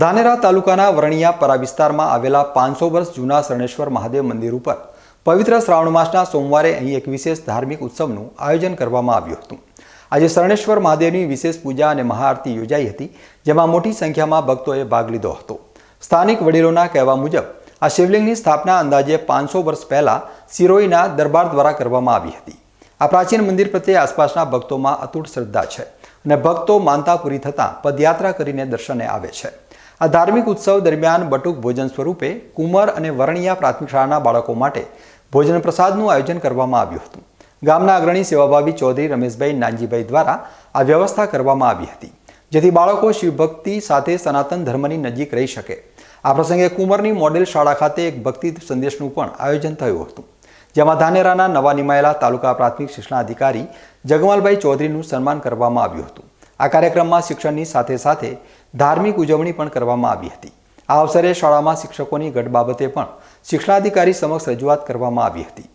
ધાનેરા તાલુકાના વરણિયા પરા વિસ્તારમાં આવેલા પાંચસો વર્ષ જૂના શરણેશ્વર મહાદેવ મંદિર ઉપર પવિત્ર શ્રાવણ માસના સોમવારે અહીં એક વિશેષ ધાર્મિક ઉત્સવનું આયોજન કરવામાં આવ્યું હતું. આજે શરણેશ્વર મહાદેવની વિશેષ પૂજા અને મહાઆરતી યોજાઈ હતી, જેમાં મોટી સંખ્યામાં ભક્તોએ ભાગ લીધો હતો. સ્થાનિક વડીલોના કહેવા મુજબ, આ શિવલિંગની સ્થાપના અંદાજે પાંચસો વર્ષ પહેલાં સિરોઈના દરબાર દ્વારા કરવામાં આવી હતી. આ પ્રાચીન મંદિર પ્રત્યે આસપાસના ભક્તોમાં અતૂટ શ્રદ્ધા છે અને ભક્તો માનતા પૂરી થતાં પદયાત્રા કરીને દર્શને આવે છે. આ ધાર્મિક ઉત્સવ દરમિયાન બટુક ભોજન સ્વરૂપે કુંવર અને વરણિયા પ્રાથમિક શાળાના બાળકો માટે ભોજન પ્રસાદનું આયોજન કરવામાં આવ્યું હતું. ગામના અગ્રણી સેવાભાવી ચૌધરી રમેશભાઈ નાનજીભાઈ દ્વારા આ વ્યવસ્થા કરવામાં આવી હતી, જેથી બાળકો શિવભક્તિ સાથે સનાતન ધર્મની નજીક રહી શકે. આ પ્રસંગે કુંવરની મોડેલ શાળા ખાતે એક ભક્તિ સંદેશનું પણ આયોજન થયું હતું, જેમાં ધાનેરાના નવા નિમાયેલા તાલુકા પ્રાથમિક શિક્ષણાધિકારી જગમાલભાઈ ચૌધરીનું સન્માન કરવામાં આવ્યું હતું. આ કાર્યક્રમમાં શિક્ષણની સાથે સાથે ધાર્મિક ઉજવણી પણ કરવામાં આવી હતી. આ અવસરે શાળામાં શિક્ષકોની ગઢ બાબતે પણ શિક્ષણાધિકારી સમક્ષ રજૂઆત કરવામાં આવી હતી.